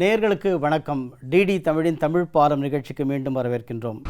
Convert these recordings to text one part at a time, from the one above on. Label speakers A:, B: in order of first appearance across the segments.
A: நேயர்களுக்கு வணக்கம். டிடி தமிழின் தமிழ் பாலம் நிகழ்ச்சிக்கு மீண்டும் வரவேற்கின்றோம்.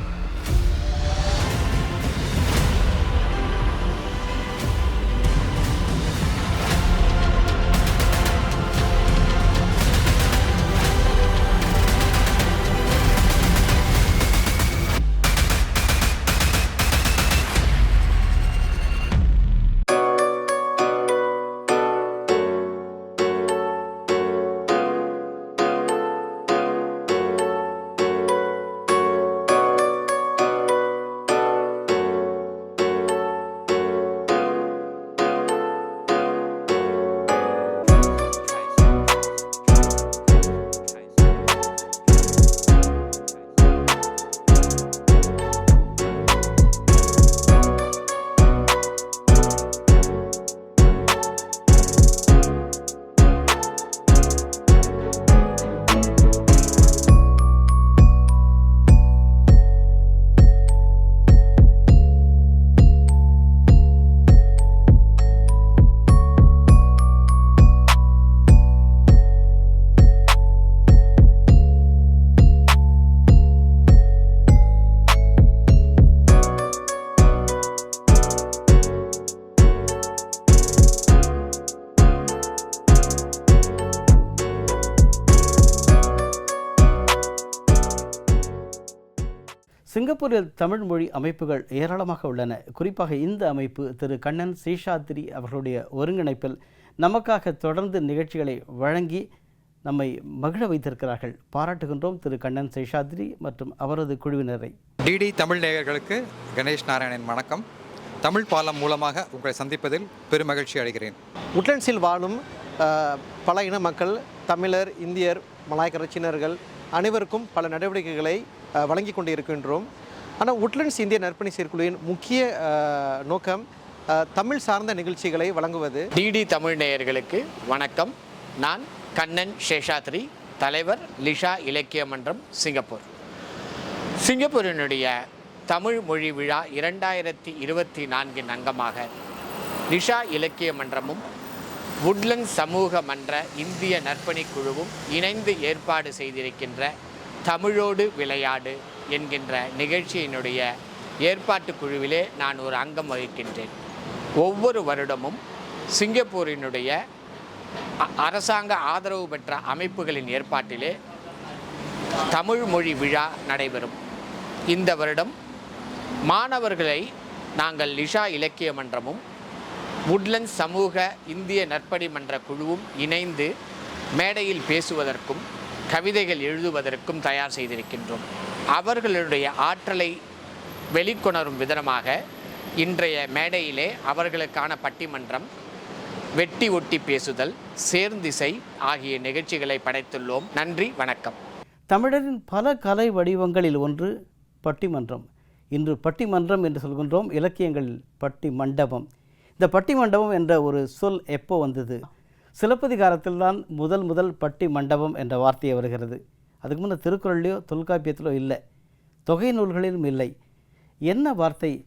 A: சிங்கப்பூரில் தமிழ் மொழி அமைப்புகள் ஏராளமாக உள்ளன. குறிப்பாக இந்த அமைப்பு திரு. கண்ணன் சேஷாத்ரி அவர்களுடைய ஒருங்கிணைப்பில் நமக்காக தொடர்ந்து நிகழ்ச்சிகளை வழங்கி நம்மை மகிழ வைத்திருக்கிறார்கள். பாராட்டுகின்றோம் திரு. கண்ணன் சேஷாத்ரி மற்றும் அவரது குழுவினரை.
B: டிடி தமிழ் நேயர்களுக்கு கணேஷ் நாராயணன் வணக்கம். தமிழ் பாலம் மூலமாக உங்களை சந்திப்பதில் பெருமகிழ்ச்சி அடைகிறேன்.
C: உட்லண்ட்ஸில் வாழும் பல இன மக்கள் தமிழர் இந்தியர் மலாய்க்கரச்சினர்கள் அனைவருக்கும் பல நடவடிக்கைகளை வழங்கி கொண்டு இருக்கின்றோம் ஆனால் உட்லண்ட்ஸ் இந்திய நற்பணி செயற்குழுவின் முக்கிய நோக்கம் தமிழ் சார்ந்த நிகழ்ச்சிகளை வழங்குவது.
D: டிடி தமிழ் நேயர்களுக்கு வணக்கம். நான் கண்ணன் சேஷாத்ரி தலைவர் லிஷா இலக்கிய மன்றம் சிங்கப்பூர். சிங்கப்பூரினுடைய தமிழ் மொழி விழா இரண்டாயிரத்தி இருபத்தி நான்கின் அங்கமாக லிஷா இலக்கிய மன்றமும் வுட்லண்ட் சமூக மன்ற இந்திய நற்பணிக் குழுவும் இணைந்து ஏற்பாடு செய்திருக்கின்ற தமிழோடு விளையாடு என்கின்ற நிகழ்ச்சியினுடைய ஏற்பாட்டு குழுவிலே நான் ஒரு அங்கம் வகிக்கின்றேன் ஒவ்வொரு வருடமும் சிங்கப்பூரினுடைய அரசாங்க ஆதரவு பெற்ற அமைப்புகளின் ஏற்பாட்டிலே தமிழ் மொழி விழா நடைபெறும் இந்த வருடம் மாணவர்களை நாங்கள் லிஷா இலக்கிய மன்றமும் வுட்லண்ட் சமூக இந்திய நற்பணி மன்ற குழுவும் இணைந்து மேடையில் பேசுவதற்கும் கவிதைகள் எழுதுவதற்கும் தயார் செய்திருக்கின்றோம். அவர்களுடைய ஆற்றலை வெளிக்கொணரும் விதமாக இன்றைய மேடையிலே அவர்களுக்கான பட்டிமன்றம் வெட்டி ஒட்டி பேசுதல் சேர்ந்திசை ஆகிய நிகழ்ச்சிகளை படைத்துள்ளோம். நன்றி வணக்கம்.
A: தமிழரின் பல கலை வடிவங்களில் ஒன்று பட்டிமன்றம். இன்று பட்டிமன்றம் என்று சொல்கின்றோம். இலக்கியங்களில் பட்டி மண்டபம் இந்த பட்டி மண்டபம் என்ற ஒரு சொல் எப்போ வந்தது? சிலப்பதிகாரத்தில் தான் முதல் முதல் பட்டி மண்டபம் என்ற வார்த்தையை வருகிறது. அதுக்கு முன்னே திருக்குறள்லையோ தொல்காப்பியத்திலோ இல்லை. தொகை நூல்களிலும் இல்லை. என்ன வார்த்தை?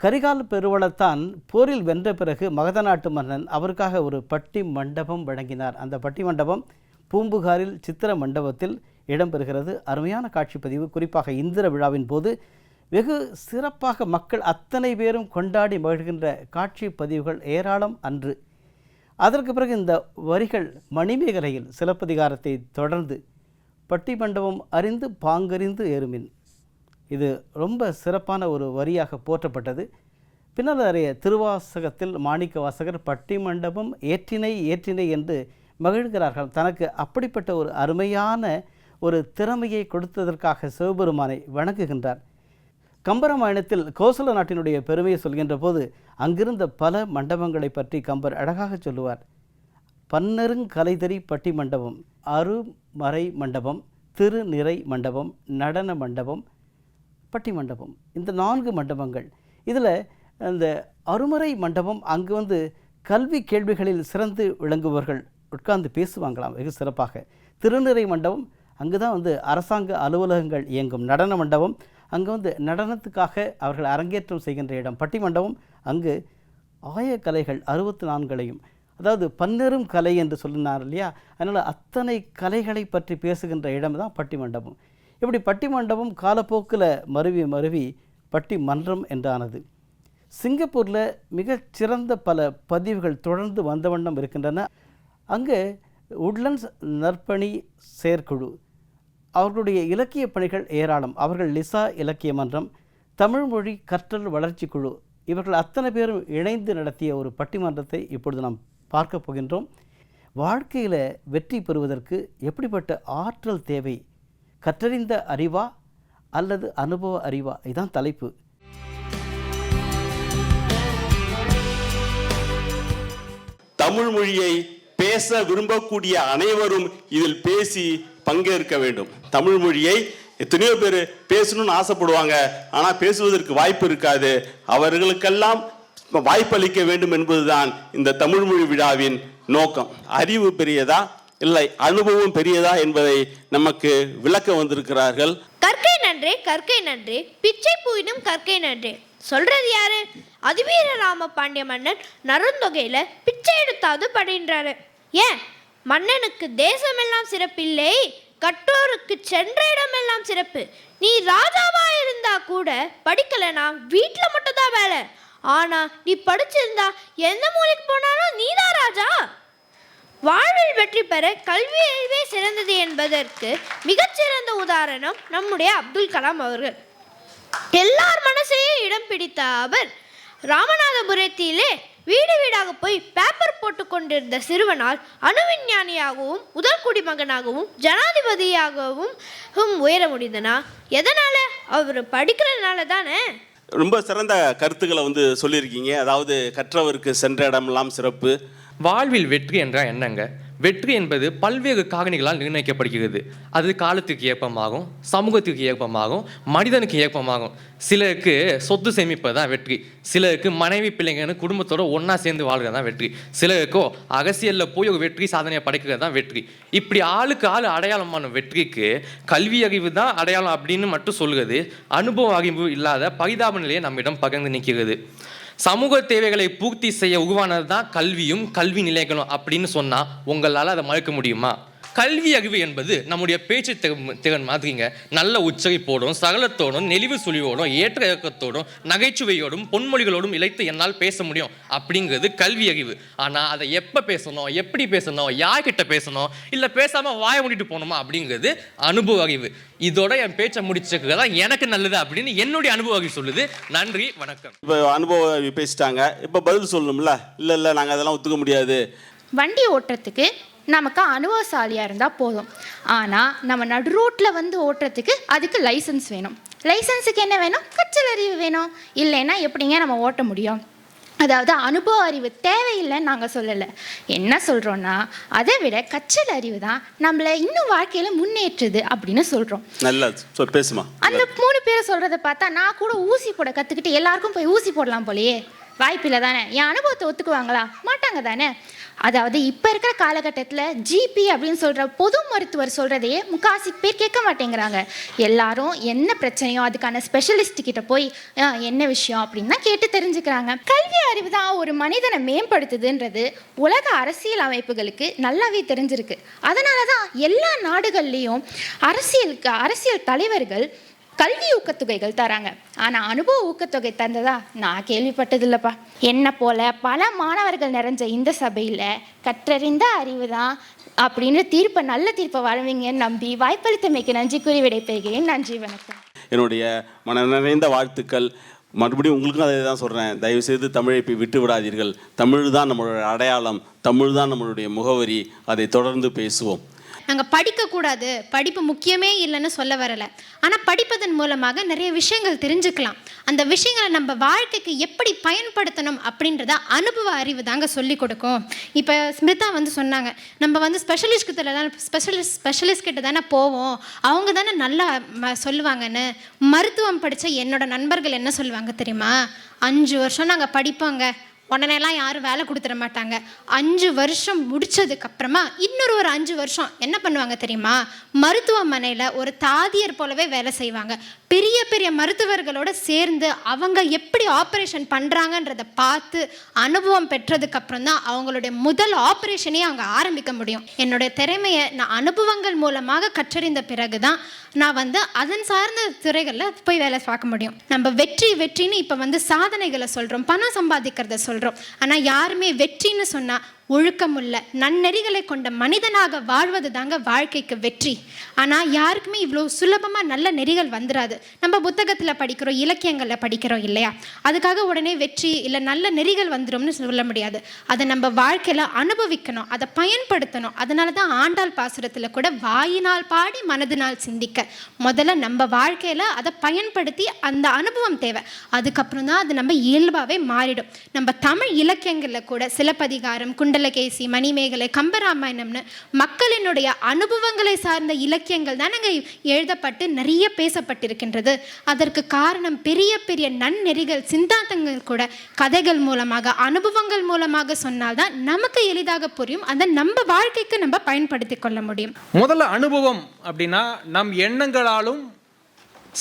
A: கரிகால் பெருவளத்தான் போரில் வென்ற பிறகு மகத நாட்டு மன்னன் அவருக்காக ஒரு பட்டி மண்டபம் வழங்கினார். அந்த பட்டி மண்டபம் பூம்புகாரில் சித்திர மண்டபத்தில் இடம்பெறுகிறது. அருமையான காட்சிப்பதிவு. குறிப்பாக இந்திர விழாவின் போது வெகு சிறப்பாக மக்கள் அத்தனை பேரும் கொண்டாடி மகிழ்கின்ற காட்சி பதிவுகள் ஏராளம் அன்று. அதற்கு பிறகு இந்த வரிகள் மணிமேகலையில் சிலப்பதிகாரத்தை தொடர்ந்து பட்டி மண்டபம் அறிந்து பாங்கறிந்து ஏறுமின். இது ரொம்ப சிறப்பான ஒரு வரியாக போற்றப்பட்டது. பின்னர் அறிய திருவாசகத்தில் மாணிக்க வாசகர் பட்டி மண்டபம் ஏற்றினை ஏற்றினை என்று மகிழ்கிறார்கள். தனக்கு அப்படிப்பட்ட ஒரு அருமையான ஒரு திறமையை கொடுத்ததற்காக சிவபெருமானை வணங்குகின்றார். கம்பராமாயணத்தில் கோசல நாட்டினுடைய பெருமையை சொல்கின்ற போது அங்கிருந்த பல மண்டபங்களை பற்றி கம்பர் அழகாக சொல்லுவார். பன்னெருங்கலைதறி பட்டி மண்டபம் அருமறை மண்டபம் திருநிறை மண்டபம் நடன மண்டபம் பட்டி மண்டபம் இந்த நான்கு மண்டபங்கள். இதில் இந்த அருமறை மண்டபம் அங்கு வந்து கல்வி கேள்விகளில் சிறந்து விளங்குபவர்கள் உட்கார்ந்து பேசுவாங்களாம் வெகு சிறப்பாக. திருநிறை மண்டபம் அங்கு தான் வந்து அரசாங்க அலுவலகங்கள் இயங்கும். நடன மண்டபம் அங்கே வந்து நடனத்துக்காக அவர்கள் அரங்கேற்றம் செய்கின்ற இடம். பட்டிமண்டபம் அங்கு அங்கு ஆயக்கலைகள் அறுபத்தி நான்களையும் அதாவது பன்னெரும் கலை என்று சொல்லினார் இல்லையா? அதனால் அத்தனை கலைகளை பற்றி பேசுகின்ற இடம் தான் பட்டிமண்டபம். இப்படி பட்டிமண்டபம் காலப்போக்கில் மருவி மருவி பட்டி மன்றம் என்றானது. சிங்கப்பூரில் மிகச்சிறந்த பல பதிவுகள் தொடர்ந்து வந்த வண்ணம் இருக்கின்றன. அங்கே உட்லண்ட்ஸ் நற்பணி செயற்குழு அவர்களுடைய இலக்கிய பணிகள் ஏராளம். அவர்கள் லிசா இலக்கிய மன்றம் தமிழ் மொழி கற்றல் வளர்ச்சி குழு இவர்கள் அத்தனை பேரும் இணைந்து நடத்திய ஒரு பட்டிமன்றத்தை இப்பொழுது நாம் பார்க்க போகின்றோம். வாழ்க்கையில் வெற்றி பெறுவதற்கு எப்படிப்பட்ட ஆற்றல் தேவை? கற்றறிந்த அறிவா அல்லது அனுபவ அறிவா? இதுதான் தலைப்பு.
E: தமிழ் மொழியை பேச விரும்பக்கூடிய அனைவரும் இதில் பேசி பங்கேற்க வேண்டும். தமிழ் மொழியை எத்தனையோ பேர் பேசணும்னு ஆசைப்படுவாங்க. ஆனால் பேசுவதற்கு வாய்ப்பு இருக்காது. அவர்களுக்கெல்லாம் வாய்ப்பளிக்க வேண்டும் என்பதுதான் இந்த தமிழ் மொழி விழாவின் நோக்கம். அறிவு பெரியதா? இல்லை அனுபவம் பெரியதா என்பதை நமக்கு விளக்க வந்திருக்கிறார்கள்.
F: கற்கை நன்றே கற்கை நன்றே. பிச்சை பூயினும் கற்கை நன்றே. சொல்றது யாரு? அதிவீர ராம பாண்டிய மன்னன். நருந்தொகையில பிச்சை எடுத்தாவது படுகின்றாரு ஏன்? மன்னனுக்கு தேசமெல்லாம் சிறப்பில்லை கற்றோருக்கு சென்ற இடமெல்லாம் சிறப்பு. நீ ராஜாவா இருந்தா கூட படிக்கலைனா வீட்டில் மட்டும் தான் வேலை. ஆனா நீ படிச்சிருந்தா எந்த மூலைக்கு போனாலும் நீதான் ராஜா. வாழ்வில் வெற்றி பெற கல்வி அறிவே சிறந்தது என்பதற்கு மிகச்சிறந்த உதாரணம் நம்முடைய அப்துல் கலாம் அவர்கள். எல்லார் மனசையும் இடம் பிடித்த அவர். ராமநாதபுரத்திலே வீடு வீடாக போய் பேப்பர் போட்டு கொண்டிருந்த சிறுவனால் அணுவிஞ்ஞானியாகவும் முதல் குடிமகனாகவும் ஜனாதிபதியாகவும் ஹும் உயர முடிந்தனா? எதனால? அவர் படிக்கிறதுனால தானே?
E: ரொம்ப சிறந்த கருத்துக்களை வந்து சொல்லியிருக்கீங்க. அதாவது கற்றவருக்கு சென்ற இடமெல்லாம் சிறப்பு.
G: வாழ்வில் வெற்றி என்றால் என்னங்க? வெற்றி என்பது பல்வேறு காரணிகளால் நிர்ணயிக்கப்படுகிறது. அது காலத்துக்கு ஏற்பமாகும் சமூகத்துக்கு ஏற்பமாகும் மனிதனுக்கு ஏற்பமாகும். சிலருக்கு சொத்து சேமிப்பது தான் வெற்றி. சிலருக்கு மனைவி பிள்ளைங்கன்னு குடும்பத்தோடு ஒன்றா சேர்ந்து வாழ்கிறது தான் வெற்றி. சிலருக்கோ அரசியலில் போய் ஒரு வெற்றி சாதனையை படைக்கிறது தான் வெற்றி. இப்படி ஆளுக்கு ஆள் அடையாளமான வெற்றிக்கு கல்வி அறிவு தான் அடையாளம் அப்படின்னு மட்டும் சொல்கிறது அனுபவ அறிவு இல்லாத பரிதாப நிலையை நம்மிடம் பகிர்ந்து நிற்கிறது. சமூக தேவைகளை பூர்த்தி செய்ய உருவானது தான் கல்வியும் கல்வி நிலைகளும் அப்படின்னு சொன்னால் உங்களால் அதை மறுக்க முடியுமா? கல்வி அறிவு என்பது நம்முடைய பேச்சு திறன் திறன் மாதிரிங்க. நல்ல உச்சரிப்போடும் சகலத்தோடும் நெளிவு சுழிவோடும் ஏற்ற இறக்கத்தோடும் நகைச்சுவையோடும் பொன்மொழிகளோடும் இழைத்து என்னால் பேச முடியும் அப்படிங்கிறது கல்வி அறிவு ஆனால் அதை எப்போ பேசணும் எப்படி பேசணும் யார்கிட்ட பேசணும் இல்லை பேசாமல் வாய மூடிட்டு போகணுமா அப்படிங்கிறது அனுபவ அறிவு இதோட என் பேச்சை முடிச்சுக்கிறது தான் எனக்கு நல்லது அப்படின்னு என்னுடைய அனுபவ அறிவு சொல்லுது. நன்றி வணக்கம்.
E: இப்போ அனுபவம் பேசிட்டாங்க. இப்போ பதில் சொல்லணும்ல? இல்லை இல்லை நாங்கள் அதெல்லாம் ஒத்துக்க முடியாது.
H: வண்டி ஓட்டுறதுக்கு நமக்கு அனுபவசாலியாக இருந்தால் போதும். ஆனால் நம்ம நடு ரோட்டில் வந்து ஓட்டுறதுக்கு அதுக்கு லைசன்ஸ் வேணும். லைசன்ஸுக்கு என்ன வேணும்? கற்றல் அறிவு வேணும். இல்லைன்னா எப்படிங்க நம்ம ஓட்ட முடியும்? அதாவது அனுபவ அறிவு தேவையில்லைன்னு நாங்கள் சொல்லலை. என்ன சொல்கிறோன்னா அதை விட கற்றல் அறிவு தான் நம்மளை இன்னும் வாழ்க்கையில் முன்னேற்றுது அப்படின்னு சொல்கிறோம்
E: நல்லா பேசுமா.
H: அந்த மூணு பேரை சொல்கிறத பார்த்தா நான் கூட ஊசி போட கற்றுக்கிட்டு எல்லாருக்கும் போய் ஊசி போடலாம் போலயே. வாய்ப்பில்லை தானே? என் அனுபவத்தை ஒத்துக்குவாங்களா? மாட்டாங்க தானே? அதாவது இப்போ இருக்கிற காலகட்டத்தில் ஜிபி அப்படின்னு சொல்கிற பொது மருத்துவர் சொல்கிறதையே முக்காசி பேர் கேட்க மாட்டேங்கிறாங்க. எல்லாரும் என்ன பிரச்சனையோ அதுக்கான ஸ்பெஷலிஸ்ட் கிட்ட போய் என்ன விஷயம்? அப்படின்னு தான் கேட்டு தெரிஞ்சுக்கிறாங்க. கல்வி அறிவு தான் ஒரு மனிதனை மேம்படுத்துதுன்றது உலக அரசியல் அமைப்புகளுக்கு நல்லாவே தெரிஞ்சிருக்கு. அதனால தான் எல்லா நாடுகள்லேயும் அரசியலுக்கு அரசியல் தலைவர்கள் கல்வி ஊக்கத்தொகைகள் தராங்க. ஆனால் அனுபவ ஊக்கத்தொகை தந்ததா? நான் கேள்விப்பட்டதில்லப்பா. என்ன போல பல மாணவர்கள் நிறைஞ்ச இந்த சபையில் கற்றறிந்த அறிவு தான் அப்படின்னு தீர்ப்பை நல்ல தீர்ப்பை வழங்குவீங்கன்னு நம்பி வாய்ப்பளித்தமைக்கு நன்றி கூறி விடைபெறுகிறேன். நன்றி வணக்கம்.
E: என்னுடைய மன நிறைந்த வாழ்த்துக்கள். மறுபடியும் உங்களுக்கும் அதை தான் சொல்கிறேன் தயவுசெய்து தமிழை போய் விட்டு விடாதீர்கள் தமிழ் தான் நம்மளுடைய அடையாளம். தமிழ் தான் நம்மளுடைய முகவரி. அதை தொடர்ந்து பேசுவோம்.
I: நாங்கள் படிக்கக்கூடாது. படிப்பு முக்கியமே இல்லைன்னு சொல்ல வரலை. ஆனால் படிப்பதன் மூலமாக நிறைய விஷயங்கள் தெரிஞ்சுக்கலாம். அந்த விஷயங்களை நம்ம வாழ்க்கைக்கு எப்படி பயன்படுத்தணும் அப்படின்றத அனுபவ அறிவு தாங்க சொல்லி கொடுக்கும். இப்போ ஸ்மிருதா வந்து சொன்னாங்க நம்ம வந்து ஸ்பெஷலிஸ்ட் கிட்ட தான் ஸ்பெஷலிஸ்ட் ஸ்பெஷலிஸ்ட் கிட்ட தானே போவோம். அவங்க தானே நல்லா சொல்லுவாங்கன்னு. மருத்துவம் படித்த என்னோட நண்பர்கள் என்ன சொல்லுவாங்க தெரியுமா? அஞ்சு வருஷம் நாங்கள் படிப்போங்க. உடனேலாம் யாரும் வேலை கொடுத்துட மாட்டாங்க. அஞ்சு வருஷம் முடிச்சதுக்கு அப்புறமா இன்னொரு ஒரு அஞ்சு வருஷம் என்ன பண்ணுவாங்க தெரியுமா? மருத்துவமனையில் ஒரு தாதியர் போலவே வேலை செய்வாங்க. பெரிய பெரிய மருத்துவர்களோட சேர்ந்து அவங்க எப்படி ஆப்ரேஷன் பண்ணுறாங்கன்றதை பார்த்து அனுபவம் பெற்றதுக்கப்புறம் தான் அவங்களுடைய முதல் ஆப்ரேஷனே அவங்க ஆரம்பிக்க முடியும். என்னுடைய திறமையை நான் அனுபவங்கள் மூலமாக கற்றறிந்த பிறகு தான் நான் வந்து அதன் சார்ந்த துறைகளில் போய் வேலை பார்க்க முடியும். நம்ம வெற்றி வெற்றின்னு இப்போ வந்து சாதனைகளை சொல்கிறோம் பணம் சம்பாதிக்கிறத சொல்கிறோம் ஆனால் யாருமே வெற்றின்னு சொன்னால் ஒழுக்கமுள்ள நன்னெறிகளை கொண்ட மனிதனாக வாழ்வது தாங்க வாழ்க்கைக்கு வெற்றி. ஆனால் யாருக்குமே இவ்வளோ சுலபமாக நல்ல நெறிகள் வந்துடாது நம்ம புத்தகத்தில் படிக்கிறோம் இலக்கியங்களில் படிக்கிறோம் இல்லையா? அதுக்காக உடனே வெற்றி இல்லை நல்ல நெறிகள் வந்துடும்னு சொல்ல முடியாது. அதை நம்ம வாழ்க்கையில் அனுபவிக்கணும் அதை பயன்படுத்தணும். அதனால தான் ஆண்டாள் பாசுரத்தில் கூட வாயினால் பாடி மனதினால் சிந்திக்க. முதல்ல நம்ம வாழ்க்கையில் அதை பயன்படுத்தி அந்த அனுபவம் தேவை. அதுக்கப்புறம் தான் அது நம்ம இயல்பாகவே மாறிடும். நம்ம தமிழ் இலக்கியங்களில் கூட சிலப்பதிகாரம் குண்டலகேசி மணிமேகலை கம்பராமாயணம்னு மக்களினுடைய அனுபவங்களை சார்ந்த இலக்கியங்கள் தான் அங்கே எழுதப்பட்டு நிறைய பேசப்பட்டிருக்கின்றது. அதற்கு காரணம் பெரிய பெரிய நன்னெறிகள் சித்தாந்தங்கள் கூட கதைகள் மூலமாக அனுபவங்கள் மூலமாக சொன்னால்தான் நமக்கு எளிதாக புரியும். அதை நம்ம வாழ்க்கைக்கு நம்ம பயன்படுத்தி கொள்ள முடியும்.
J: முதல்ல அனுபவம் அப்படின்னா நம் எண்ணங்களாலும்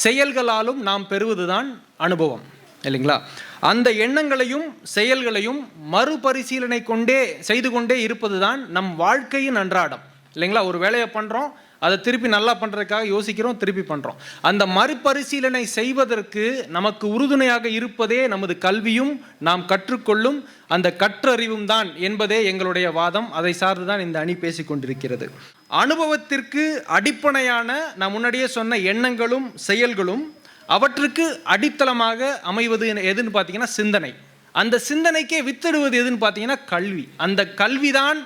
J: செயல்களாலும் நாம் பெறுவதுதான் அனுபவம் இல்லைங்களா? அந்த எண்ணங்களையும் செயல்களையும் மறுபரிசீலனை கொண்டே செய்து கொண்டே இருப்பதுதான் நம் வாழ்க்கையின் அன்றாடம். இல்லைங்களா? ஒரு வேலையை பண்ணுறோம் அதை திருப்பி நல்லா பண்ணுறதுக்காக யோசிக்கிறோம் திருப்பி பண்ணுறோம் அந்த மறுபரிசீலனை செய்வதற்கு நமக்கு உறுதுணையாக இருப்பதே நமது கல்வியும் நாம் கற்றுக்கொள்ளும் அந்த கற்றறிவும் தான் என்பதே எங்களுடைய வாதம். அதை சார்ந்து தான் இந்த அணி பேசிக்கொண்டிருக்கிறது அனுபவத்திற்கு அடிப்படையான நான் முன்னாடியே சொன்ன எண்ணங்களும் செயல்களும் அவற்றுக்கு அடித்தளமாக அமைவது எதுன்னு பார்த்தீங்கன்னா சிந்தனை. அந்த சிந்தனைக்கே வித்திடுவது எதுன்னு பார்த்தீங்கன்னா கல்வி. அந்த கல்விதான்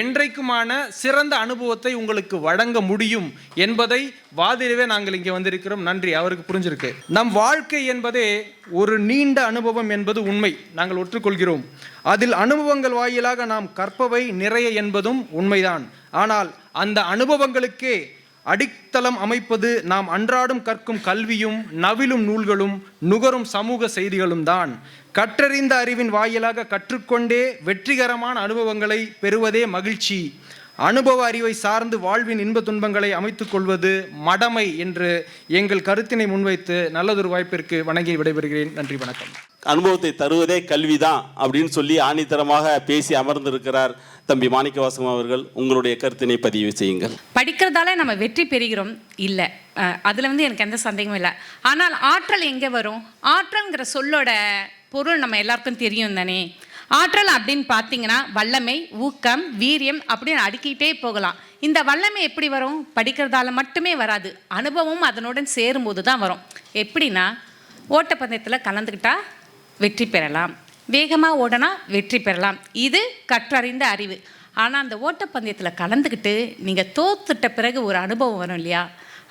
J: என்றைக்குமான சிறந்த அனுபவத்தை உங்களுக்கு வழங்க முடியும் என்பதை வாதிடவே நாங்கள் இங்கே வந்திருக்கிறோம். நன்றி. அவருக்கு புரிஞ்சிருக்கு. நம் வாழ்க்கை என்பதே ஒரு நீண்ட அனுபவம் என்பது உண்மை. நாங்கள் ஒற்றுக்கொள்கிறோம். அதில் அனுபவங்கள் வாயிலாக நாம் கற்பவை நிறைய என்பதும் உண்மைதான். ஆனால் அந்த அனுபவங்களுக்கே அடித்தளம் அமைப்பது நாம் அன்றாடம் கற்கும் கல்வியும் நவிலும் நூல்களும் நுகரும் சமூக செய்திகளும் தான். கற்றறிந்த அறிவின் வாயிலாக கற்றுக்கொண்டே வெற்றிகரமான அனுபவங்களை பெறுவதே மகிழ்ச்சி. அனுபவ அறிவை சார்ந்து வாழ்வின் இன்ப துன்பங்களை அமைத்துக் கொள்வது மடமை என்று எங்கள் கருத்தினை முன்வைத்து நல்லதொரு வாய்ப்பிற்கு வணங்கி விடைபெறுகிறேன். நன்றி வணக்கம்.
E: அனுபவத்தை தருவதே கல்வி தான் அப்படின்னு சொல்லி ஆணித்தரமாக பேசி அமர்ந்திருக்கிறார் தம்பி மாணிக்கவாசகம் அவர்கள். உங்களுடைய கருத்தினை பதிவு செய்யுங்கள்.
K: படிக்கிறதால நம்ம வெற்றி பெறுகிறோம் இல்லை. அதில் வந்து எனக்கு எந்த சந்தேகமும் இல்லை. ஆனால் ஆற்றல் எங்கே வரும்? ஆற்றல்ங்கிற சொல்லோட பொருள் நம்ம எல்லாருக்கும் தெரியும் தானே? ஆற்றல் அப்படின்னு பார்த்தீங்கன்னா வல்லமை ஊக்கம் வீரியம் அப்படின்னு அடுக்கிட்டே போகலாம். இந்த வல்லமை எப்படி வரும்? படிக்கிறதால மட்டுமே வராது. அனுபவம் அதனுடன் சேரும்போது தான் வரும். எப்படின்னா ஓட்டப்பந்தயத்தில் கலந்துக்கிட்டால் வெற்றி பெறலாம். வேகமாக ஓடனா வெற்றி பெறலாம். இது கற்றறிந்த அறிவு. ஆனால் அந்த ஓட்டப்பந்தயத்தில் கலந்துக்கிட்டு நீங்கள் தோத்துட்ட பிறகு ஒரு அனுபவம் வரும் இல்லையா?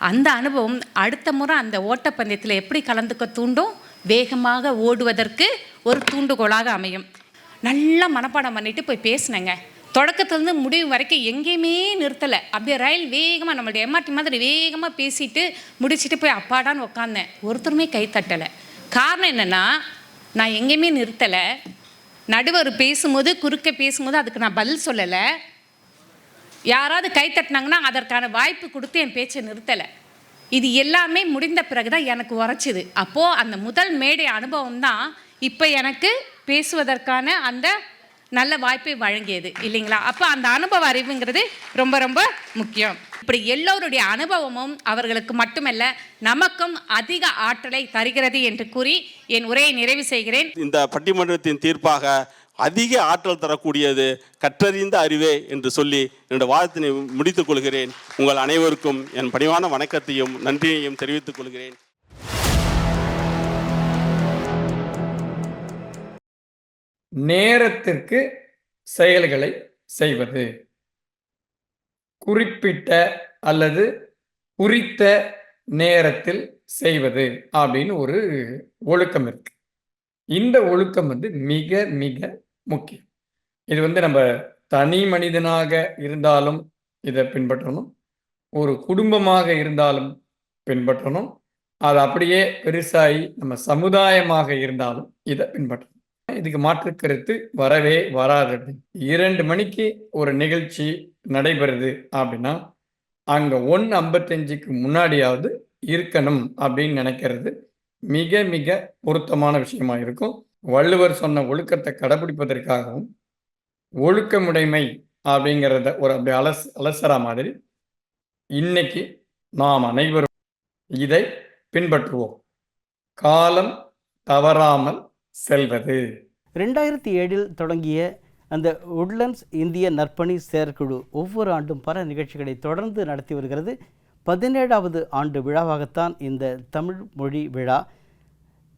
K: அந்த அனுபவம் அடுத்த முறை அந்த ஓட்டப்பந்தயத்தில் எப்படி கலந்துக்க தூண்டும்? வேகமாக ஓடுவதற்கு ஒரு தூண்டுகோலாக அமையும். நல்லா மனப்பாடம் பண்ணிட்டு போய் பேசினேங்க. தொடக்கத்துலேருந்து முடிவு வரைக்கும் எங்கேயுமே நிறுத்தலை. அப்படியே ரயில் வேகமாக நம்மளுடைய எம்ஆர்டி மாதிரி வேகமாக பேசிட்டு முடிச்சுட்டு போய் அப்பாடான்னு உட்காந்தேன் ஒருத்தருமே கை தட்டலை. காரணம் என்னென்னா நான் எங்கேயுமே நிறுத்தலை. நடுவர் பேசும்போது குறுக்க பேசும்போது அதுக்கு நான் பதில் சொல்லலை. யாராவது கை தட்டினாங்கன்னா அதற்கான வாய்ப்பு கொடுத்து என் பேச்சை நிறுத்தலை. இது எல்லாமே முடிந்த பிறகு தான் எனக்கு உரைச்சிது. அப்போது அந்த முதல் மேடை அனுபவம் தான் இப்போ எனக்கு பேசுவதற்கான அந்த நல்ல வாய்ப்பை வழங்கியது இல்லைங்களா? அப்போ அந்த அனுபவ அறிவுங்கிறது ரொம்ப ரொம்ப முக்கியம். இப்படி எல்லோருடைய அனுபவமும் அவர்களுக்கு மட்டுமல்ல நமக்கும் அதிக ஆற்றலை தருகிறது என்று கூறி என் உரையை நிறைவு செய்கிறேன்.
E: இந்த பட்டிமன்றத்தின் தீர்ப்பாக அதிக ஆற்றல் தரக்கூடியது கற்றறிந்த அறிவே என்று சொல்லி என்னுடைய வாதத்தினை முடித்துக் கொள்கிறேன். உங்கள் அனைவருக்கும் என் பணிவான வணக்கத்தையும் நன்றியையும் தெரிவித்துக் கொள்கிறேன்.
L: நேரத்திற்கு செயல்களை செய்வது. குறிப்பிட்ட அல்லது குறித்த நேரத்தில் செய்வது அப்படின்னு ஒரு ஒழுக்கம் இருக்கு. இந்த ஒழுக்கம் வந்து மிக மிக முக்கியம். இது வந்து நம்ம தனி மனிதனாக இருந்தாலும் இதை பின்பற்றணும். ஒரு குடும்பமாக இருந்தாலும் பின்பற்றணும். அது அப்படியே பெருசாகி நம்ம சமுதாயமாக இருந்தாலும் இதை பின்பற்றணும். இதுக்கு மாற்று கருத்து வரவே வராது. அப்படின்னு இரண்டு மணிக்கு ஒரு நிகழ்ச்சி நடைபெறுது அப்படின்னா அங்கே ஒன்று ஐம்பத்தஞ்சுக்கு முன்னாடியாவது இருக்கணும் அப்படின்னு நினைக்கிறது மிக மிக பொருத்தமான விஷயமா இருக்கும். வள்ளுவர் சொன்ன ஒழுக்கத்தை கடைபிடிப்பதற்காகவும் ஒழுக்கமுடைமை அப்படிங்கிறத ஒரு அப்படி அலஸ் அலசரா மாதிரி இன்னைக்கு நாம் அனைவரும் இதை பின்பற்றுவோம். காலம் தவறாமல் செல்வது.
A: ரெண்டாயிரத்தி ஏழில் தொடங்கிய அந்த உட்லண்ட்ஸ் இந்திய நற்பணி செயற்குழு ஒவ்வொரு ஆண்டும் பல நிகழ்ச்சிகளை தொடர்ந்து நடத்தி வருகிறது. பதினேழாவது ஆண்டு விழாவாகத்தான் இந்த தமிழ் மொழி விழா.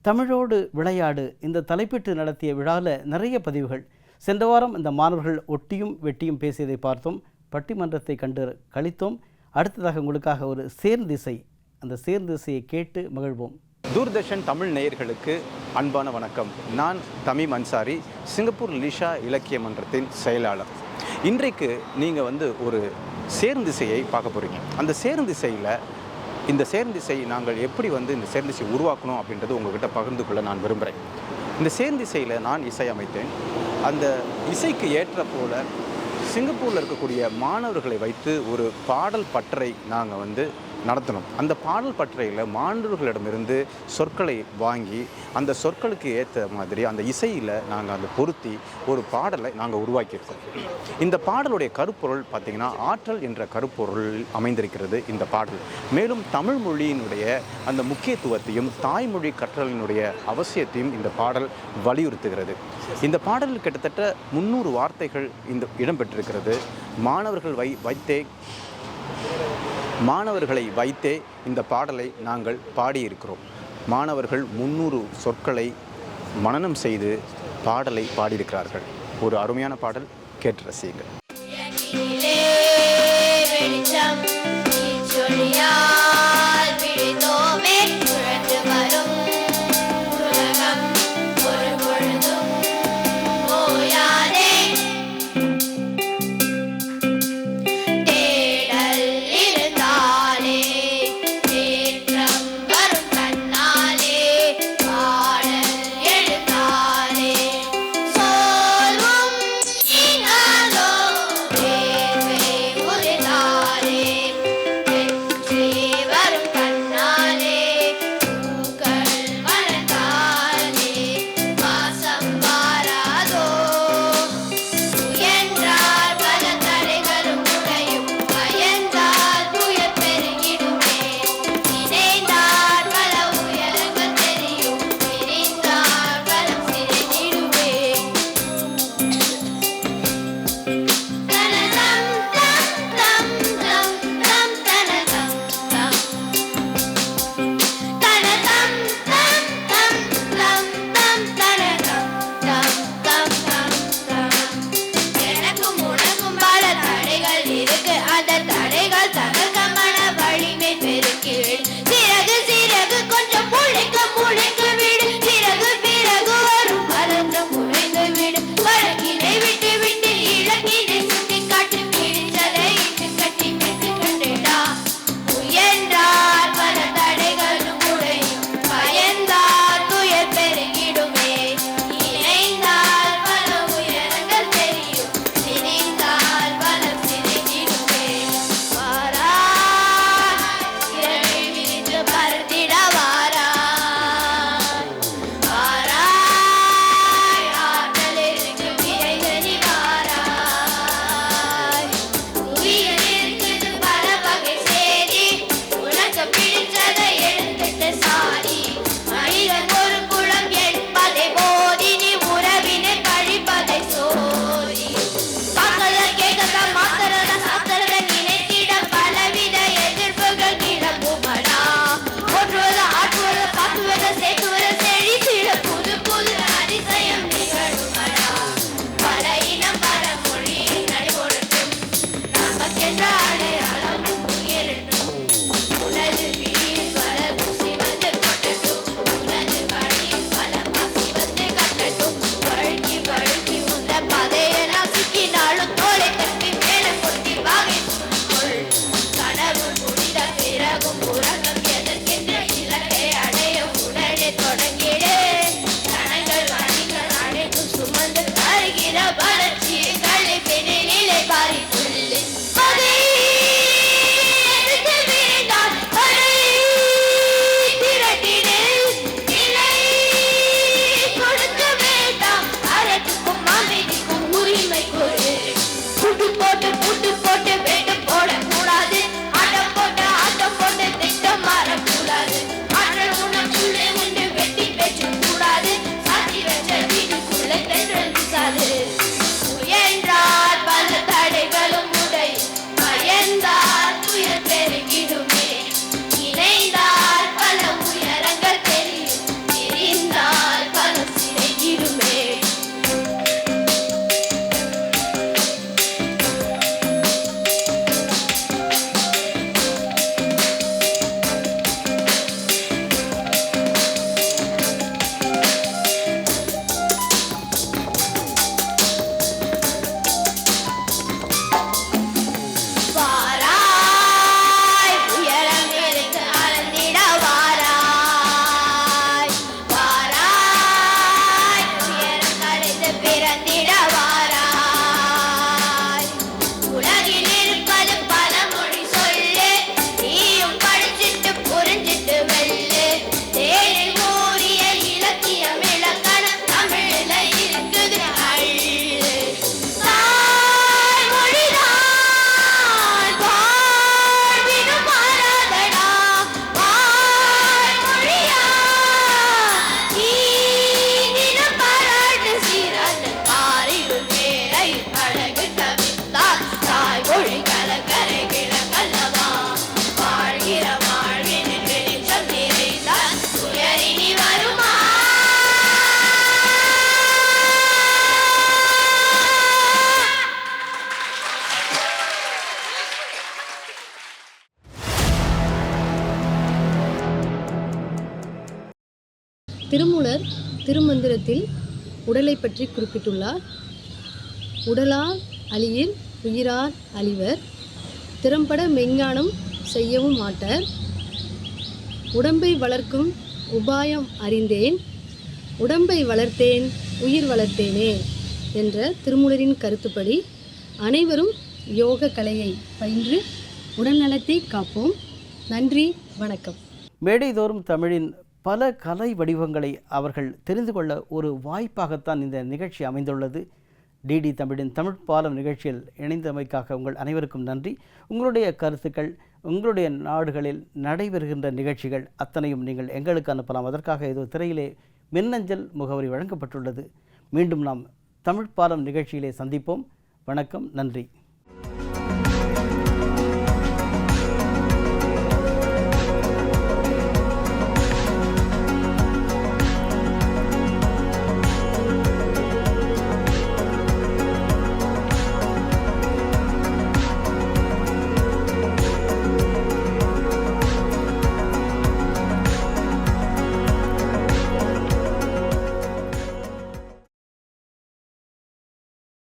A: தமிழோடு விளையாடு இந்த தலைப்பிட்டு நடத்திய விழாவில் நிறைய பதிவுகள். சென்ற வாரம் இந்த மாணவர்கள் ஒட்டியும் வெட்டியும் பேசியதை பார்த்தோம். பட்டிமன்றத்தை கண்டு கழித்தோம் அடுத்ததாக உங்களுக்காக ஒரு சேர்ந்திசை. அந்த சேர்ந்திசையை கேட்டு மகிழ்வோம்.
M: தூர்தர்ஷன் தமிழ் நேயர்களுக்கு அன்பான வணக்கம். நான் தமிம் அன்சாரி சிங்கப்பூர் லிஷா இலக்கிய மன்றத்தின் செயலாளர். இன்றைக்கு நீங்கள் வந்து ஒரு சேர்ந்திசையை பார்க்க போகிறீங்க அந்த சேர்ந்திசையில் இந்த சேர்ந்திசை நாங்கள் எப்படி வந்து இந்த சேர்ந்திசை உருவாக்கணும் அப்படின்றது உங்ககிட்ட பகிர்ந்து கொள்ள நான் விரும்புகிறேன் இந்த சேர்ந்திசையில் நான் இசை அமைத்தேன். அந்த இசைக்கு ஏற்ற போல சிங்கப்பூரில் இருக்கக்கூடிய மாணவர்களை வைத்து ஒரு பாடல் பற்றை நாங்கள் வந்து நடத்தணும். அந்த பாடல் பற்றையில் மாணவர்களிடமிருந்து சொற்களை வாங்கி அந்த சொற்களுக்கு ஏற்ற மாதிரி அந்த இசையில் நாங்கள் அந்த பொருத்தி ஒரு பாடலை நாங்கள் உருவாக்கியிருக்கோம். இந்த பாடலுடைய கருப்பொருள் பார்த்திங்கன்னா ஆற்றல் என்ற கருப்பொருளில் அமைந்திருக்கிறது இந்த பாடல். மேலும் தமிழ் மொழியினுடைய அந்த முக்கியத்துவத்தையும் தாய்மொழி கற்றலினுடைய அவசியத்தையும் இந்த பாடல் வலியுறுத்துகிறது. இந்த பாடலில் கிட்டத்தட்ட முந்நூறு வார்த்தைகள் இந்த இடம்பெற்றிருக்கிறது. மாணவர்கள் வை வைத்தே மாணவர்களை வைத்தே இந்த பாடலை நாங்கள் பாடியிருக்கிறோம். மாணவர்கள் முன்னூறு சொற்களை மனனம் செய்து பாடலை பாடியிருக்கிறார்கள். ஒரு அருமையான பாடல் கேட்டு ரசியுங்கள்.
F: 이름
N: திருமுலர் திருமந்திரத்தில் உடலை பற்றி குறிப்பிட்டுள்ளார். உடலால் அழியில் உயிரால் அழிவர். திறம்பட மெஞ்ஞானம் செய்யவும் மாட்டர். உடம்பை வளர்க்கும் உபாயம் அறிந்தேன். உடம்பை வளர்த்தேன் உயிர் வளர்த்தேனே என்ற திருமூலரின் கருத்துப்படி அனைவரும் யோக கலையை பயின்று உடல்நலத்தை காப்போம். நன்றி வணக்கம்.
A: மேடைதோறும் தமிழின் பல கலை வடிவங்களை அவர்கள் தெரிந்து கொள்ள ஒரு வாய்ப்பாகத்தான் இந்த நிகழ்ச்சி அமைந்துள்ளது. டிடி தமிழின் தமிழ் பாலம் நிகழ்ச்சியில் இணைந்தமைக்காக உங்கள் அனைவருக்கும் நன்றி. உங்களுடைய கருத்துக்கள் உங்களுடைய நாடுகளில் நடைபெறுகின்ற நிகழ்ச்சிகள் அத்தனையும் நீங்கள் எங்களுக்கு அனுப்பலாம். அதற்காக ஏதோ திரையிலே மின்னஞ்சல் முகவரி வழங்கப்பட்டுள்ளது. மீண்டும் நாம் தமிழ் பாலம் நிகழ்ச்சியிலே சந்திப்போம். வணக்கம் நன்றி.